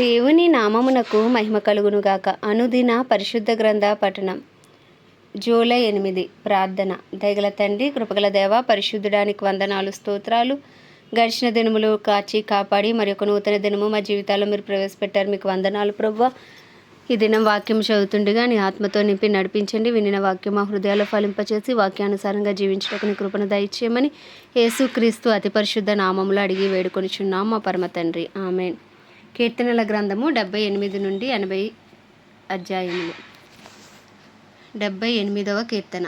దేవుని నామమునకు మహిమ కలుగునుగాక. అనుదిన పరిశుద్ధ గ్రంథ పఠనం. జూలై ఎనిమిది ప్రార్థన. దయగల తండ్రి కృపగల దేవ పరిశుద్ధుడానికి వందనాలు స్తోత్రాలు. గడిచిన దినములు కాచి కాపాడి మరి ఒక నూతన దినము మా జీవితాల్లో మీరు ప్రవేశపెట్టారు. మీకు వందనాలు ప్రభు ఈ దినం వాక్యం చదువుతుండగా నీ ఆత్మతో నింపి నడిపించండి. వినిన వాక్యం మా హృదయాలు ఫలింపచేసి వాక్యానుసారంగా జీవించటకు నీ కృపను దయచేయమని యేసుక్రీస్తు అతి పరిశుద్ధ నామములు అడిగి వేడుకొనిచున్నాం మా పరమ తండ్రి. ఆమెన్. కీర్తనల గ్రంథము డెబ్బై ఎనిమిది నుండి ఎనభై అధ్యాయములు. డెబ్బై ఎనిమిదవ కీర్తన.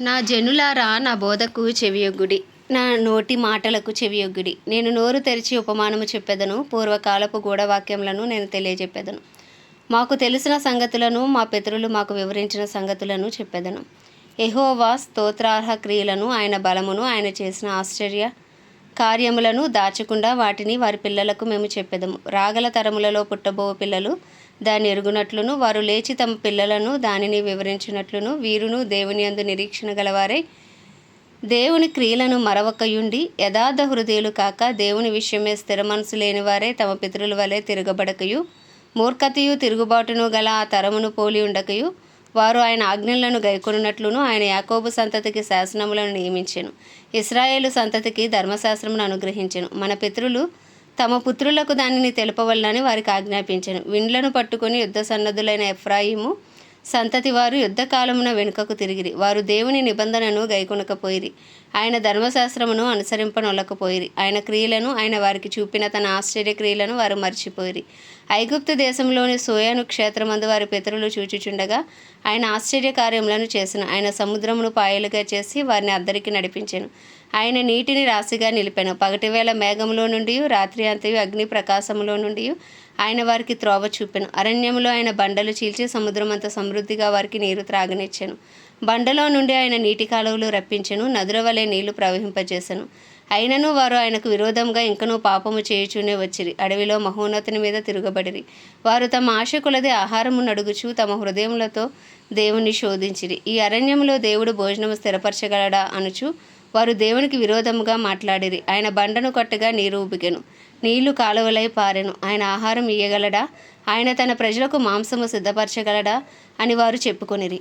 నా జనులారా నా బోధకు చెవియొగ్గుడి. నా నోటి మాటలకు చెవియొగ్గుడి. నేను నోరు తెరిచి ఉపమానము చెప్పెదను పూర్వకాలపు గూఢవాక్యములను నేను తెలియజెప్పెదను. మాకు తెలిసిన సంగతులను మా పితరులు మాకు వివరించిన సంగతులను చెప్పెదను. ఎహోవా స్తోత్రార్హ క్రియలను ఆయన బలమును ఆయన చేసిన ఆశ్చర్య కార్యములను దాచకుండా వాటిని వారి పిల్లలకు మేము చెప్పెదము. రాగల తరములలో పుట్టబో పిల్లలు దాన్ని ఎరుగునట్లును వారు లేచి తమ పిల్లలను దానిని వివరించినట్లును వీరును దేవుని అందు నిరీక్షణ గలవారై దేవుని క్రియలను మరవకయుండి యథార్థ హృదయులు కాక దేవుని విషయమే స్థిర మనసు లేని వారే తమ పితరుల వలె తిరగబడకయు. మూర్ఖతయు తిరుగుబాటును గల ఆ తరమును పోలి ఉండకయు. వారు ఆయన ఆజ్ఞలను గైకొనున్నట్లును ఆయన యాకోబు సంతతికి శాసనములను నియమించెను. ఇస్రాయేలు సంతతికి ధర్మశాస్త్రమును అనుగ్రహించెను. మన పితరులు తమ పుత్రులకు దానిని తెలుపవలనని వారికి ఆజ్ఞాపించెను. విండ్లను పట్టుకొని యుద్ధ సన్నద్ధులైన ఎఫ్రాయిము సంతతి వారు యుద్ధకాలమున వెనుకకు తిరిగిరి. వారు దేవుని నిబంధనను గైకొనకపోయిరి. ఆయన ధర్మశాస్త్రమును అనుసరింపనొల్లకపోయిరి. ఆయన క్రియలను ఆయన వారికి చూపిన తన ఆశ్చర్య క్రియలను వారు మర్చిపోయిరి. ఐగుప్తు దేశంలోని సోయాను క్షేత్రమందు వారి పితరులు చూచుచుండగా ఆయన ఆశ్చర్య కార్యములను చేసిన. ఆయన సముద్రమును పాయలుగా చేసి వారిని అద్దరికి నడిపించాను. ఆయన నీటిని రాశిగా నిలిపెను. పగటివేళ మేఘములో నుండి రాత్రి అంతయు అగ్ని ప్రకాశములో నుండి ఆయన వారికి త్రోవ చూపెను. అరణ్యంలో ఆయన బండలు చీల్చి సముద్రం అంత సమృద్ధిగా వారికి నీరు త్రాగనిచ్చెను. బండలో నుండి ఆయన నీటి కాలువలు రప్పించెను. నదుల వలె నీళ్ళు ప్రవహింపజేసెను. అయినను వారు ఆయనకు విరోధంగా ఇంకనూ పాపము చేయుచూనే వచ్చిరి. అడవిలో మహోన్నతుని మీద తిరగబడిరి. వారు తమ ఆశ కొలది ఆహారము నడుగుచు తమ హృదయములతో దేవుణ్ణి శోధించిరి. ఈ అరణ్యంలో దేవుడు భోజనము స్థిరపరచగలడా అనుచు వారు దేవునికి విరోధముగా మాట్లాడిరి. ఆయన బండను కొట్టగా నీరు ఉబికెను నీళ్ళు కాలువలై పారెను. ఆయన ఆహారం ఇయ్యగలడా? ఆయన తన ప్రజలకు మాంసము సిద్ధపరచగలడా? అని వారు చెప్పుకొనిరి.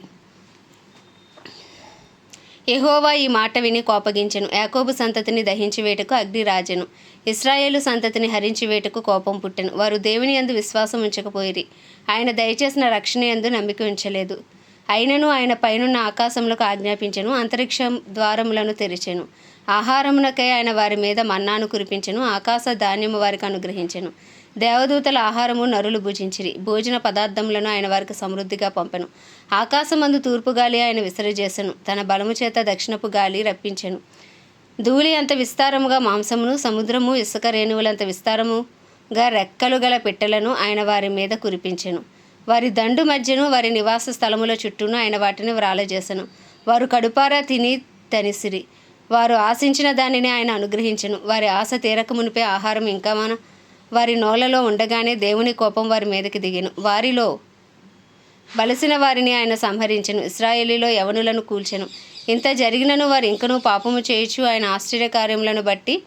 ఎహోవా ఈ మాట విని కోపగించెను. యాకోబు సంతతిని దహించి వేటకు అగ్ని రాజెను ఇస్రాయేలు సంతతిని హరించి వేటకు కోపం పుట్టెను. వారు దేవుని యందు విశ్వాసం ఉంచకపోయిరి. ఆయన దయచేసిన రక్షణ యందు నమ్మిక ఉంచలేదు. అయినను ఆయన పైనున్న ఆకాశంలోకి ఆజ్ఞాపించెను. అంతరిక్షం ద్వారములను తెరిచెను. ఆహారమునకై ఆయన వారి మీద మన్నాను కురిపించెను ఆకాశ ధాన్యము వారికి అనుగ్రహించెను. దేవదూతల ఆహారము నరులు భుజించిరి భోజన పదార్థములను ఆయన వారికి సమృద్ధిగా పంపెను. ఆకాశమందు తూర్పు గాలి ఆయన విసిరజేసెను తన బలము చేత దక్షిణపు గాలి రప్పించెను. ధూళి అంత విస్తారముగా మాంసమును సముద్రము ఇసుక రేణువులంత విస్తారముగా రెక్కలు గల పిట్టలను ఆయన వారి మీద కురిపించెను. వారి దండు మధ్యను వారి నివాస స్థలముల చుట్టూను ఆయన వాటిని వ్రాలజేసెను. వారు కడుపారా తిని తనిసిరి. వారు ఆశించిన దానిని ఆయన అనుగ్రహించను. వారి ఆశ తీరక మునిపే ఆహారం ఇంకా మన వారి నోలలో ఉండగానే దేవుని కోపం వారి మీదకి దిగెను. వారిలో బలసిన వారిని ఆయన సంహరించను. ఇస్రాయేలీలో యవనులను కూల్చెను. ఇంత జరిగినను వారు ఇంకనూ పాపము చేయొచ్చు ఆయన ఆశ్చర్యకార్యములను బట్టి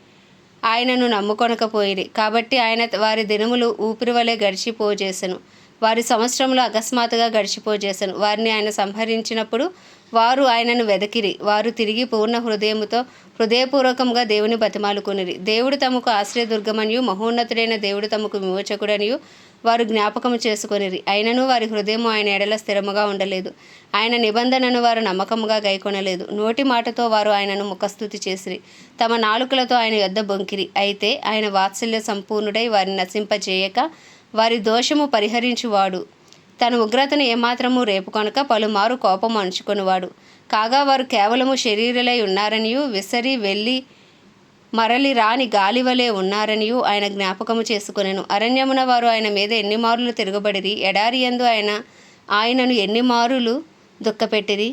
ఆయనను నమ్ముకొనకపోయిరి. కాబట్టి ఆయన వారి దినములు ఊపిరి వలె గడిచిపోజేసెను. వారి సంవత్సరంలో అకస్మాత్తుగా గడిచిపోజేశాను వారిని ఆయన సంహరించినప్పుడు వారు ఆయనను వెదకిరి. వారు తిరిగి పూర్ణ హృదయముతో హృదయపూర్వకంగా దేవుని బతిమాలుకొనిరి. దేవుడు తమకు ఆశ్రయదుర్గమనియు మహోన్నతుడైన దేవుడు తమకు విమోచకుడనియు వారు జ్ఞాపకము చేసుకొనిరి. అయినను వారి హృదయము ఆయన ఎడల స్థిరముగా ఉండలేదు. ఆయన నిబంధనను వారు నమ్మకముగా గైకొనలేదు. నోటి మాటతో వారు ఆయనను ముఖస్థుతి చేసిరి. తమ నాలుకలతో ఆయన యొద్ద బొంకిరి. అయితే ఆయన వాత్సల్య సంపూర్ణుడై వారిని నశింపజేయక వారి దోషము పరిహరించువాడు. తన ఉగ్రతను ఏమాత్రము రేపు కనుక పలుమారు కోపం అంచుకునివాడు కాగా వారు కేవలము శరీరలై ఉన్నారనియు విసరి వెళ్ళి మరలి రాని గాలివలే ఉన్నారనియు ఆయన జ్ఞాపకము చేసుకునేను. అరణ్యమున వారు ఆయన మీద ఎన్ని మారులు తిరగబడిరి? ఎడారి యందు ఆయన ఆయనను ఎన్ని మారులు దుఃఖపెట్టిరి?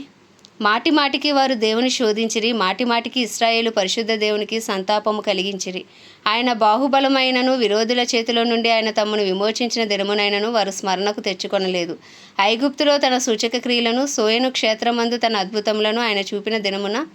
మాటి మాటికి వారు దేవుని శోధించిరి మాటి మాటికి ఇస్రాయేలు పరిశుద్ధ దేవునికి సంతాపము కలిగించిరి. ఆయన బాహుబలమైనను విరోధుల చేతిలో నుండి ఆయన తమను విమోచించిన దినమునైనను వారు స్మరణకు తెచ్చుకొనలేదు. ఐగుప్తులో తన సూచక క్రియలను సోయను క్షేత్రమందు తన అద్భుతములను ఆయన చూపిన దినమున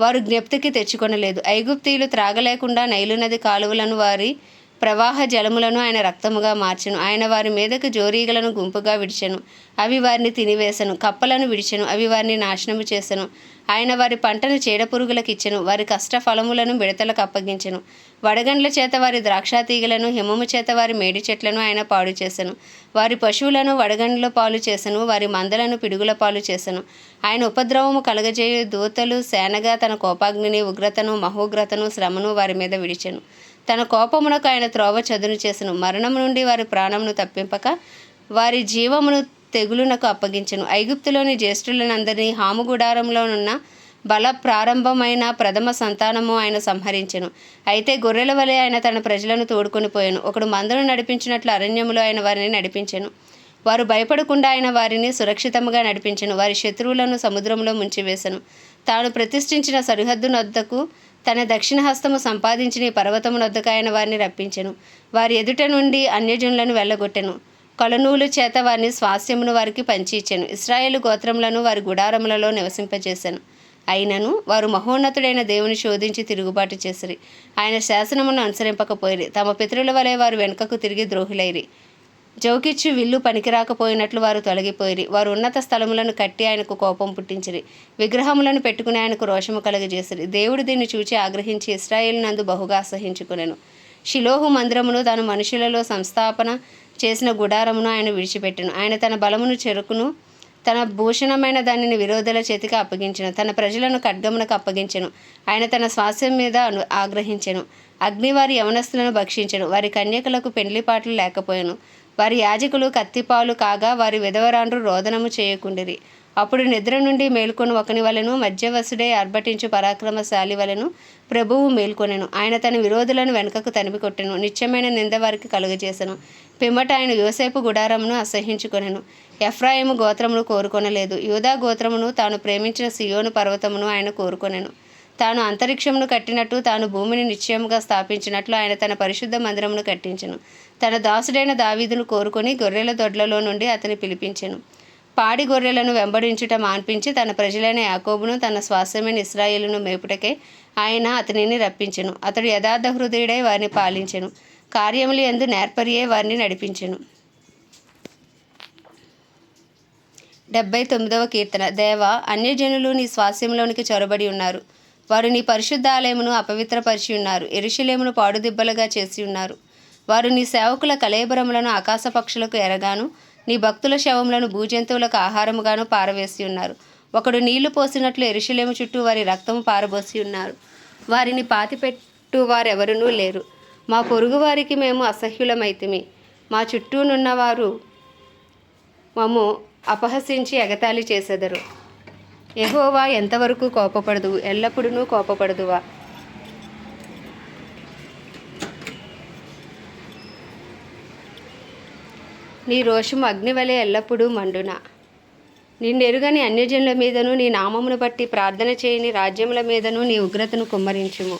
వారు జ్ఞప్తికి తెచ్చుకొనలేదు. ఐగుప్తీయులు త్రాగలేకుండా నైలు నది కాలువలను వారి ప్రవాహ జలములను ఆయన రక్తముగా మార్చెను. ఆయన వారి మీదకు జోరీగలను గుంపుగా విడిచెను. అవి వారిని తినివేశను కప్పలను విడిచెను. అవి వారిని నాశనము చేసెను. ఆయన వారి పంటను చీడపురుగులకు ఇచ్చెను వారి కష్ట ఫలములను మిడతలకు అప్పగించెను. వడగండ్ల చేత వారి ద్రాక్ష తీగలను హిమము చేత వారి మేడి చెట్లను ఆయన పాడు చేసెను. వారి పశువులను వడగండ్ల పాలు చేసెను. వారి మందలను పిడుగుల పాలు చేసెను. ఆయన ఉపద్రవము కలగజేయు దూతలు సేనగా తన కోపాగ్నిని ఉగ్రతను మహోగ్రతను శ్రమను వారి మీద విడిచెను. తన కోపమునకు ఆయన త్రోవ చదును చేసెను. మరణం నుండి వారి ప్రాణమును తప్పింపక వారి జీవమును తెగులునకు అప్పగించను. ఐగుప్తులోని జ్యేష్ఠులనందరినీ హాము గుడారంలోనున్న బల ప్రారంభమైన ప్రథమ సంతానము ఆయన సంహరించెను. అయితే గొర్రెల వలె ఆయన తన ప్రజలను తోడుకొని పోయాను. ఒకడు మందను నడిపించినట్లు అరణ్యములో ఆయన వారిని నడిపించెను. వారు భయపడకుండా ఆయన వారిని సురక్షితముగా నడిపించెను. వారి శత్రువులను సముద్రంలో ముంచివేశను తాను ప్రతిష్ఠించిన సరిహద్దు నొద్దకు తన దక్షిణ హస్తము సంపాదించిన ఈ పర్వతము వారిని రప్పించెను. వారి ఎదుట నుండి అన్యజనులను వెళ్ళగొట్టెను. కొలనూలు చేత వారిని స్వాస్యమును వారికి పంచిచ్చాను ఇస్రాయేలు గోత్రములను వారి గుడారములలో నివసింపజేశాను అయినను వారు మహోన్నతుడైన దేవుని శోధించి తిరుగుబాటు చేసిరి. ఆయన శాసనమును అనుసరింపకపోయిరి. తమ పితరుల వలె వారు వెనుకకు తిరిగి ద్రోహులైరి. జౌకిచ్చు విల్లు పనికిరాకపోయినట్లు వారు తొలగిపోయిరి. వారు ఉన్నత స్థలములను కట్టి ఆయనకు కోపం పుట్టించిరి. విగ్రహములను పెట్టుకుని ఆయనకు రోషము కలగజేసిరి. దేవుడు దీన్ని చూచి ఆగ్రహించి ఇస్రాయేల్ నందు బహుగా అసహించుకునేను షిలోహు మందిరమును తాను మనుషులలో సంస్థాపన చేసిన గుడారమును ఆయన విడిచిపెట్టెను. ఆయన తన బలమును చెరుకును తన భూషణమైన దానిని విరోధుల చేతికి అప్పగించెను. తన ప్రజలను ఖడ్గమునకు అప్పగించెను. ఆయన తన స్వాస్యం మీద అను ఆగ్రహించెను. అగ్ని వారి యవనస్తులను భక్షించెను. వారి కన్యకలకు పెండ్లిపాట్లు లేకపోయాను. వారి యాజకులు కత్తిపాలు కాగా వారి విధవరాండ్రు రోదనము చేయకుండిరి. అప్పుడు నిద్ర నుండి మేల్కొని ఒకని వలెను మధ్యవసుడే అర్భటించు పరాక్రమశాలి వలను ప్రభువు మేల్కొనెను. ఆయన తన విరోధులను వెనుకకు తనిమి కొట్టెను నిత్యమైన నింద వారికి కలుగజేసెను. పిమ్మట ఆయన యోసేపు గుడారమును అసహించుకొనెను ఎఫ్రాయిము గోత్రమును కోరుకొనలేదు. యూదా గోత్రమును తాను ప్రేమించిన సియోను పర్వతమును ఆయన కోరుకొనెను. తాను అంతరిక్షమును కట్టినట్టు తాను భూమిని నిశ్చయముగా స్థాపించినట్లు ఆయన తన పరిశుద్ధ మందిరమును కట్టించెను. తన దాసుడైన దావీదును కోరుకొని గొర్రెల దొడ్లలో నుండి అతని పిలిపించెను. పాడి గొర్రెలను వెంబడించుట మాన్పించి తన ప్రజలైన యాకోబును తన స్వాస్థ్యమైన ఇస్రాయేలును మేపుటకే ఆయన అతనిని రప్పించెను. అతడు యథార్థ హృదయుడై వారిని పాలించెను. కార్యములు ఎందు నేర్పరియే వారిని నడిపించెను. డెబ్బై తొమ్మిదవ కీర్తన. దేవ అన్యజనులు నీ స్వాస్యంలోనికి చొరబడి ఉన్నారు. వారు నీ పరిశుద్ధ ఆలయమును అపవిత్రపరిచి ఉన్నారు ఎరుషులేమును పాడుదిబ్బలుగా చేసి ఉన్నారు వారు నీ సేవకుల కలేబరములను ఆకాశ పక్షులకు ఎరగాను నీ భక్తుల శవములను భూజంతువులకు ఆహారముగాను పారవేసి ఉన్నారు ఒకడు నీళ్ళు పోసినట్లు ఎరుషులేము చుట్టూ వారి రక్తము పారబోసి ఉన్నారు వారిని పాతిపెట్టు వారెవరునూ లేరు. మా పొరుగు వారికి మేము అసహ్యులమైతిమి. మా చుట్టూనున్నవారు మమ్ము అపహసించి ఎగతాళి చేసెదరు. ఎహోవా ఎంతవరకు కోపపడదు? ఎల్లప్పుడూ కోపపడదువా? నీ రోషము అగ్నివలె ఎల్లప్పుడూ మండున. నిన్నెరుగని అన్యజనుల మీదను నీ నామమును బట్టి ప్రార్థన చేయని రాజ్యముల మీదను నీ ఉగ్రతను కుమ్మరించుము.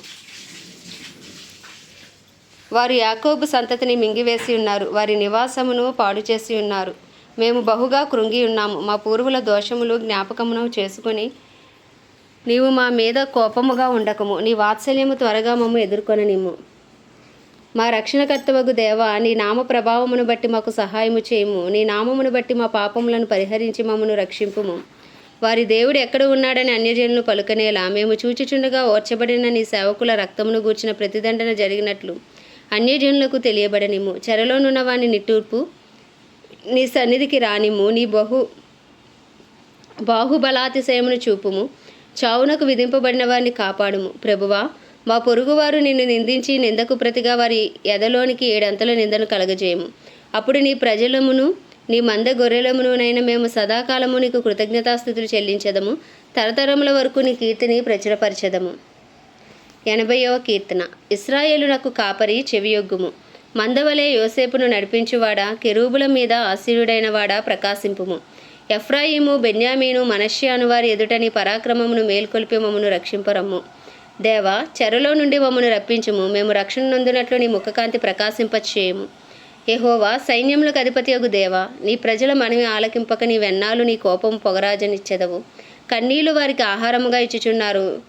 వారు యాకోబు సంతతిని మింగివేసి ఉన్నారు. వారి నివాసమును పాడు చేసి ఉన్నారు. మేము బహుగా కృంగి ఉన్నాము. మా పూర్వుల దోషములు జ్ఞాపకమును చేసుకొని నీవు మా మీద కోపముగా ఉండకము. నీ వాత్సల్యము త్వరగా మమ్ము ఎదుర్కొననిమ్ము. మా రక్షణకర్తవగు దేవ నీ నామ ప్రభావమును బట్టి మాకు సహాయము చేయము. నీ నామమును బట్టి మా పాపములను పరిహరించి మమ్మను రక్షింపుము. వారి దేవుడు ఎక్కడ ఉన్నాడని అన్యజనులు పలుకనేలా. మేము చూచిచుండగా ఓర్చబడిన నీ సేవకుల రక్తమును గూర్చిన ప్రతిదండన జరిగినట్లు అన్యజనులకు తెలియబడనిము చెరలోనున్న వాని నిట్టూర్పు నీ సన్నిధికి రానిమ్ము. నీ బహు బాహుబలాతిశయమును చూపుము. చావునకు విధింపబడిన వారిని కాపాడుము. ప్రభువా మా పొరుగువారు నిన్ను నిందించి నిందకు ప్రతిగా వారి ఎదలోనికి ఏడంతల నిందను కలగజేయము. అప్పుడు నీ ప్రజలమును నీ మంద గొర్రెలమునునైనా మేము సదాకాలము నీకు కృతజ్ఞతాస్థుతులు చెల్లించదము. తరతరముల వరకు నీ కీర్తిని ప్రచురపరచదము. ఎనభైవ కీర్తన. ఇస్రాయేలు నాకు కాపరి చెవియొగ్గుము. మందవలే యోసేపును నడిపించువాడా? కెరూబుల మీద ఆశీనుడైన వాడా ప్రకాశింపుము. ఎఫ్రాయిము బెన్యామీను మనష్య అనువారి ఎదుటని పరాక్రమమును మేల్కొల్పి మమ్మను రక్షింపరమ్ము. దేవా చెరలో నుండి మమ్మను రప్పించుము. మేము రక్షణ నొందినట్లు నీ ముఖకాంతి ప్రకాశింపచేయము. యెహోవా సైన్యములకు అధిపతియగు దేవా. నీ ప్రజల మనవి ఆలకింపక నీ వెన్నాలు నీ కోపం పొగరాజనిచ్చెదవు. కన్నీళ్ళు వారికి ఆహారముగా ఇచ్చుచున్నారు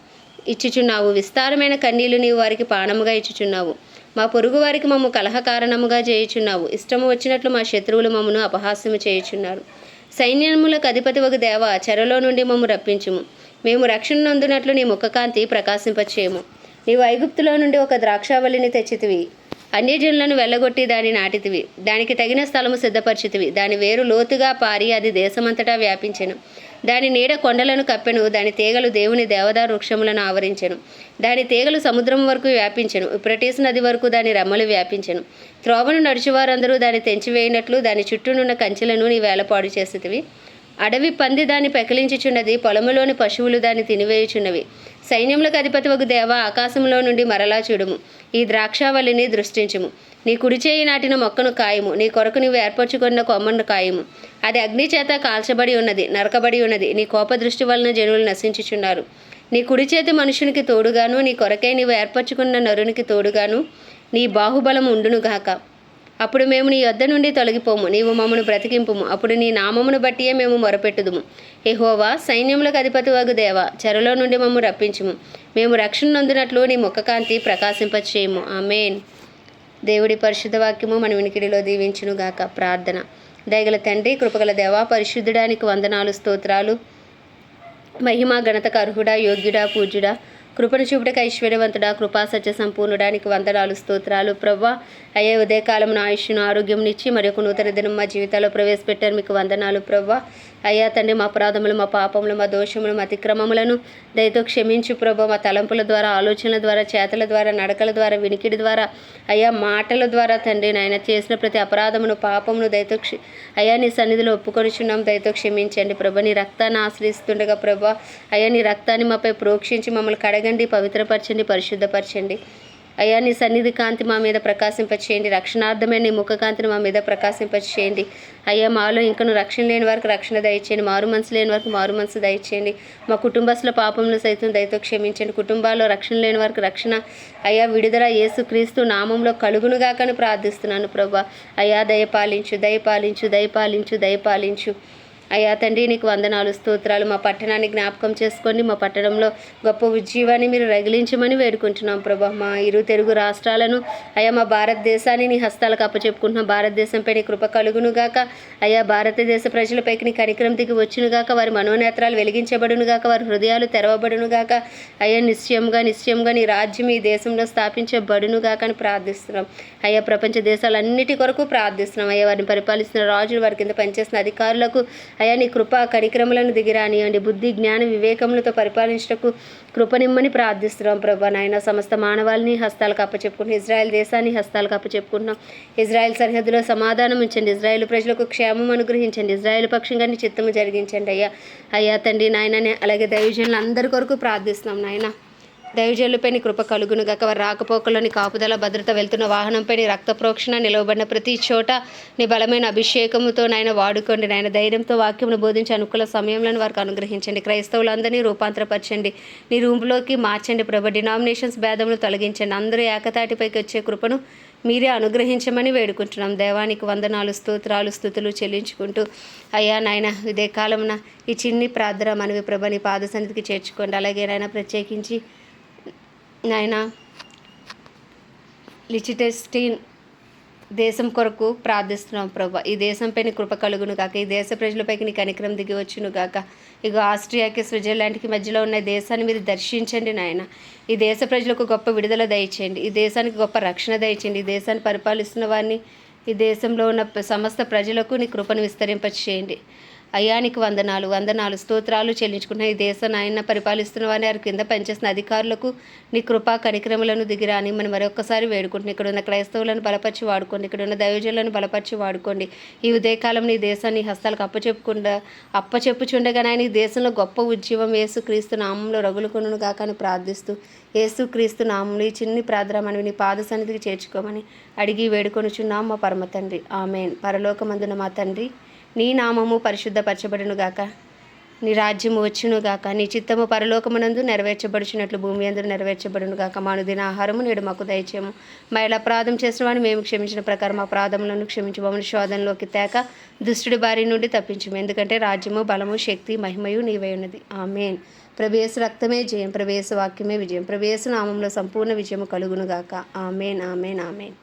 ఇచ్చుచున్నావు. విస్తారమైన కన్నీళ్ళు నీవు వారికి పానముగా ఇచ్చుచున్నావు. మా పొరుగు వారికి మమ్ము కలహ కారణముగా చేయుచున్నావు. ఇష్టము వచ్చినట్లు మా శత్రువులు మమ్మను అపహాస్యము చేయుచున్నారు. సైన్యములకు అధిపతి ఒక దేవ చెరలో నుండి మమ్ము రప్పించుము. మేము రక్షణ నందునట్లు నీ ముఖకాంతి ప్రకాశింపచేయము. నీవు ఐగుప్తులో నుండి ఒక ద్రాక్షావళిని తెచ్చితివి. అన్యజనులను వెళ్ళగొట్టి దాని నాటితివి. దానికి తగిన స్థలము సిద్ధపరిచితివి. దాని వేరు లోతుగా పారి అది దేశమంతటా వ్యాపించెను. దాని నీడ కొండలను కప్పెను దాని తీగలు దేవుని దేవదారు వృక్షములను ఆవరించెను. దాని తీగలు సముద్రం వరకు వ్యాపించెను ఇప్రటీస్ నది వరకు దాని రెమ్మలు వ్యాపించెను. త్రోవను నడిచేవారందరూ దాన్ని తెంచివేయినట్లు దాని చుట్టూనున్న కంచెలను నీ వేలపాడు చేసేటివి అడవి పంది దాన్ని పెకిలించుచున్నది పొలములోని పశువులు దాన్ని తినివేయుచున్నవి. సైన్యములకు అధిపతి ఒక దేవ ఆకాశంలో నుండి మరలా చూడుము. ఈ ద్రాక్షావళిని దృష్టించుము. నీ కుడిచేయి నాటిన మొక్కను కాయము. నీ కొరకు నీవు ఏర్పరచుకున్న కొమ్మను కాయము. అది అగ్ని చేత కాల్చబడి ఉన్నది నరకబడి ఉన్నది. నీ కోప దృష్టి వలన జనులు నశించుచున్నారు. నీ కుడి చేతి మనుషునికి తోడుగాను నీ కొరకై నీవు ఏర్పరచుకున్న నరునికి తోడుగాను నీ బాహుబలం ఉండునుగాక. అప్పుడు మేము నీ యొద్ద నుండి తొలగిపోము నీవు మమ్మను బ్రతికింపుము. అప్పుడు నీ నామమును బట్టియే మేము మొరపెట్టుదుము. ఎహోవా సైన్యములకు అధిపతి వగు దేవ చెరలో నుండి మమ్ము రప్పించుము. మేము రక్షణ నొందినట్లు నీ ముఖకాంతి ప్రకాశింపచేయము. ఆమెన్. దేవుడి పరిశుద్ధ వాక్యము మన వినికిడిలో దీవించును గాక. ప్రార్థన. దయగల తండ్రి కృపగల దేవ పరిశుద్ధుడానికి వందనాలు స్తోత్రాలు. మహిమ ఘనతకు అర్హుడా యోగ్యుడా పూజ్యుడా. కృపను చూపుటకు ఐశ్వర్యవంతుడా కృపా సత్య సంపూర్ణుడానికి వందనాలు స్తోత్రాలు. ప్రవ్వా అయ్యే ఉదయకాలం ఆయుష్ను ఆయుష్ను ఆరోగ్యంనిచ్చి మరి ఒక నూతన దినం మా జీవితాల్లో ప్రవేశపెట్టారు. మీకు వందనాలు ప్రవ్వా. అయ్యా తండ్రి మా అపరాధములు మా పాపములు మా దోషములు మా అతిక్రమములను దయతో క్షమించు ప్రభు. మా తలంపుల ద్వారా ఆలోచనల ద్వారా చేతల ద్వారా నడకల ద్వారా వినికిడి ద్వారా అయ్యా మాటల ద్వారా తండ్రి నాయన చేసిన ప్రతి అపరాధమును పాపమును దయతో క్షి అయ్యా నీ సన్నిధిలో ఒప్పుకొనిచున్నాం. దయతో క్షమించండి ప్రభు. నీ రక్తాన్ని ఆశ్రయిస్తుండగా ప్రభు. అయ్యా నీ రక్తాన్ని మాపై ప్రోక్షించి మమ్మల్ని కడగండి పవిత్రపరచండి పరిశుద్ధపరచండి. అయ్యా నీ సన్నిధి కాంతి మా మీద ప్రకాశింపచేయండి. రక్షణార్థమే నీ ముఖకాంతిని మా మీద ప్రకాశింపచేయండి. అయ్యా మాలో ఇంకను రక్షణ లేని వారికి రక్షణ దయచేయండి. మారు మనసు లేని వారికి మారు మనసు దయచేయండి. మా కుటుంబస్తుల పాపములు సైతం దయతో క్షమించండి. కుటుంబాల్లో రక్షణ లేని వారికి రక్షణ. అయ్యా విడుదల యేసుక్రీస్తు నామంలో కలుగునుగాకని ప్రార్థిస్తున్నాను ప్రభా. అయ్యా దయపాలించు దయపాలించు దయపాలించు దయపాలించు అయ్యా తండ్రి నీకు వందనాలు స్తోత్రాలు. మా పట్టణాన్ని జ్ఞాపకం చేసుకోండి. మా పట్టణంలో గొప్ప ఉజ్జీవాన్ని మీరు రగిలించమని వేడుకుంటున్నాం ప్రభా. మా ఇరు తెలుగు రాష్ట్రాలను అయ్యా మా భారతదేశాన్ని నీ హస్తాలకు అప్పచెప్పుకుంటున్నాం. భారతదేశంపై నీ కృప కలుగునుగాక. అయ్యా భారతదేశ ప్రజలపైకి నీ కనికరం దిగి వచ్చునుగాక. వారి మనోనేత్రాలు వెలిగించబడునుగాక. వారి హృదయాలు తెరవబడునుగాక. అయ్యా నిశ్చయంగా నిశ్చయంగా నీ రాజ్యం ఈ దేశంలో స్థాపించబడునుగాక అని ప్రార్థిస్తున్నాం. అయ్యా ప్రపంచ దేశాలన్నిటి కొరకు ప్రార్థిస్తున్నాం. అయ్యా వారిని పరిపాలిస్తున్న రాజులు వారి కింద పనిచేస్తున్న అధికారులకు అయా నీ కృప కనిక్రమలను దిగిరానియండి బుద్ధి జ్ఞాన వివేకములతో పరిపాలించటకు కృపనిమ్మని ప్రార్థిస్తున్నాం ప్రభా నాయన. సమస్త మానవాళిని హస్తాలకు అప్పచెప్పుకుంటున్నాం. ఇజ్రాయెల్ దేశాన్ని హస్తాలకు అప్పచెప్పుకుంటున్నాం. ఇజ్రాయెల్ సరిహద్దులో సమాధానం ఉంచండి. ఇజ్రాయెల్ ప్రజలకు క్షేమం అనుగ్రహించండి. ఇజ్రాయెల్ పక్షంగా నీ చిత్తము జరిగించండి అయ్యా. అయ్యా తండ్రి నాయన అలాగే దైవజనులు అందరి కొరకు ప్రార్థిస్తున్నాం నాయన. దైవజనులపై నీ కృప కలుగును గక. వారి రాకపోకలోని కాపుదల భద్రత వెళ్తున్న వాహనంపై నీ రక్త ప్రోక్షణ నిలవబడిన ప్రతి చోట నీ బలమైన అభిషేకముతో నాయన వాడుకోండి. నాయన ధైర్యంతో వాక్యమును బోధించి అనుకూల సమయంలో వారికి అనుగ్రహించండి. క్రైస్తవులందరినీ రూపాంతరపరచండి. నీ రూమ్లోకి మార్చండి ప్రభ. డినామినేషన్స్ భేదములు తొలగించండి. అందరూ ఏకతాటిపైకి వచ్చే కృపను మీరే అనుగ్రహించమని వేడుకుంటున్నాం. దేవానికి వందనాలు స్తోత్రాలు స్థుతులు చెల్లించుకుంటూ అయ్యా నాయన ఇదే కాలమున ఈ చిన్ని ప్రార్థన మనవి ప్రభని పాద సన్నిధికి చేర్చుకోండి. అలాగే నాయన ప్రత్యేకించి నాయన లిచిటెస్టీన్ దేశం కొరకు ప్రార్థిస్తున్నాం ప్రభా. ఈ దేశంపై నీ కృప కలుగును కాక ఈ దేశ ప్రజలపైకి నీ కనికరం దిగి వచ్చును కాక ఇక ఆస్ట్రియాకి స్విట్జర్లాండ్కి మధ్యలో ఉన్న దేశాన్ని మీరు దర్శించండి నాయన. ఈ దేశ ప్రజలకు గొప్ప విడుదల దయచేయండి. ఈ దేశానికి గొప్ప రక్షణ దయచేయండి. ఈ దేశాన్ని పరిపాలిస్తున్న వారిని ఈ దేశంలో ఉన్న సమస్త ప్రజలకు నీ కృపను విస్తరింపచేయండి. అయానికి వందనాలు వందనాలు. స్తోత్రాలు చెల్లించుకున్న ఈ దేశ నాయన పరిపాలిస్తున్న వారిని వారి కింద పనిచేసిన అధికారులకు నీ కృపా కనిక్రమలను దిగిరాని మనం మరొకసారి వేడుకుంటున్నాం. ఇక్కడ ఉన్న క్రైస్తవులను బలపరిచి వాడుకోండి. ఇక్కడ ఉన్న దైవజనులను బలపరిచి వాడుకోండి. ఈ ఉదయకాలం నీ దేశాన్ని హస్తాలకు అప్పచెప్పుకుండా అప్పచెప్పుచుండగా నాయన ఈ దేశంలో గొప్ప ఉద్యమం యేసు క్రీస్తు నామంలో రగులుకును గాక అని ప్రార్థిస్తూ యేసు క్రీస్తు నామంలో ఈ చిన్ని ప్రార్థన మనవి నీ పాద సన్నిధికి చేర్చుకోమని అడిగి వేడుకొనుచున్నాం మా పరమ తండ్రి. ఆమెన్. పరలోకమందున మా తండ్రి నీ నామము పరిశుద్ధపరచబడును గాక. నీ రాజ్యము వచ్చును గాక. నీ చిత్తము పరలోకమునందు నెరవేర్చబడుచున్నట్లు భూమి అందు నెరవేర్చబడును గాక. మానుదిన ఆహారము నేడు మాకు దయచేయము. మా ఇలా అపరాధం చేసిన వాడిని మేము క్షమించిన ప్రకారం అపరాధములను క్షమించి మమ్మల్ని శోధనలోకి తేక దుష్టుడి బారి నుండి తప్పించము. ఎందుకంటే రాజ్యము బలము శక్తి మహిమయు నీవై ఉన్నది. ఆమెన్. ప్రవేశ రక్తమే జయం. ప్రవేశ వాక్యమే విజయం. ప్రవేశ నామంలో సంపూర్ణ విజయం కలుగునుగాక ఆమెన్ ఆమెన్ ఆమెన్.